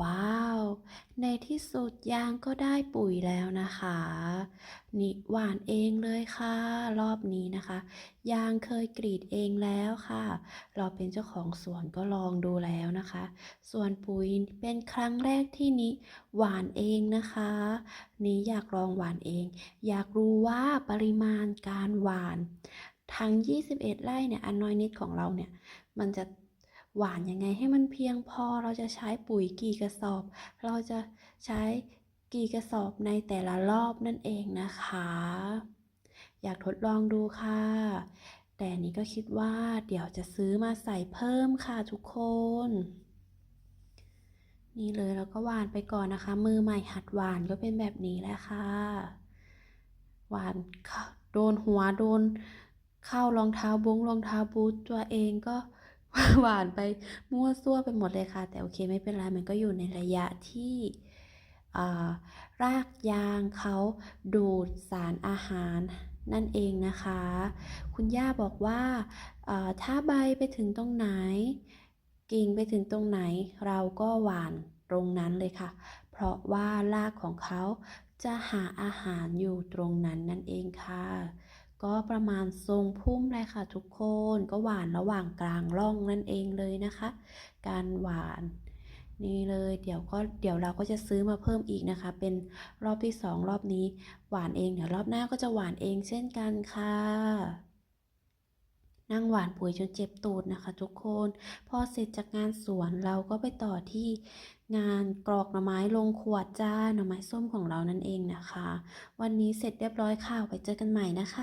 ว้าว ในที่สุดยางก็ได้ปุ๋ยแล้วนะคะ นี่หวานเองเลยค่ะ รอบนี้นะคะ ยางเคยกรีดเองแล้วค่ะ เราเป็นเจ้าของสวนก็ลองดูแล้วนะคะ ส่วนปุ๋ยเป็นครั้งแรกที่นี้หวานเองนะคะ นี้อยากลองหวานเอง อยากรู้ว่าปริมาณการหวาน ทั้ง 21 ไร่เนี่ยอันน้อยนิดของเราเนี่ย มันจะ หวานยังไงให้มันเพียงพอเราจะใช้ปุ๋ยกี่กระสอบ เราจะใช้กี่กระสอบในแต่ละรอบนั่นเองนะคะ อยากทดลองดูค่ะ แต่นี้ก็คิดว่าเดี๋ยวจะซื้อมาใส่เพิ่มค่ะทุกคน นี่เลยแล้วก็หวานไปก่อนนะคะ มือใหม่หัดหวานก็เป็นแบบนี้แหละค่ะหวานโดนหัวโดนเข้ารองเท้าบงรองเท้าบูทตัวเองก็ หวานไปมั่วซั่วไปหมดเลยค่ะ แต่โอเคไม่เป็นไรมันก็อยู่ในระยะที่รากยางเขาดูดสารอาหารนั่นเองนะคะ คุณย่าบอกว่าถ้าใบไปถึงตรงไหน กิ่งไปถึงตรงไหน เราก็หวานตรงนั้นเลยค่ะ เพราะว่ารากของเขาจะหาอาหารอยู่ตรงนั้นนั่นเองค่ะ ก็ประมาณทรงพุ่มเลยค่ะทุกคนก็หวานระหว่างกลางร่องนั่นเองเลยนะคะ การหวานนี่เลยเดี๋ยวก็เดี๋ยวเราก็จะซื้อมาเพิ่มอีกนะคะ เป็นรอบที่สองรอบนี้หวานเองเดี๋ยวรอบหน้าก็จะหวานเองเช่นกันค่ะนั่งหวานปุ๋ยจนเจ็บตูดนะคะ ทุกคน พอเสร็จจากงานสวนเราก็ไปต่อที่งานกรอกหน่อไม้ลงขวดจ้าหน่อไม้ส้มของเรานั่นเองนะคะ วันนี้เสร็จเรียบร้อยค่ะไว้เจอกันใหม่นะคะ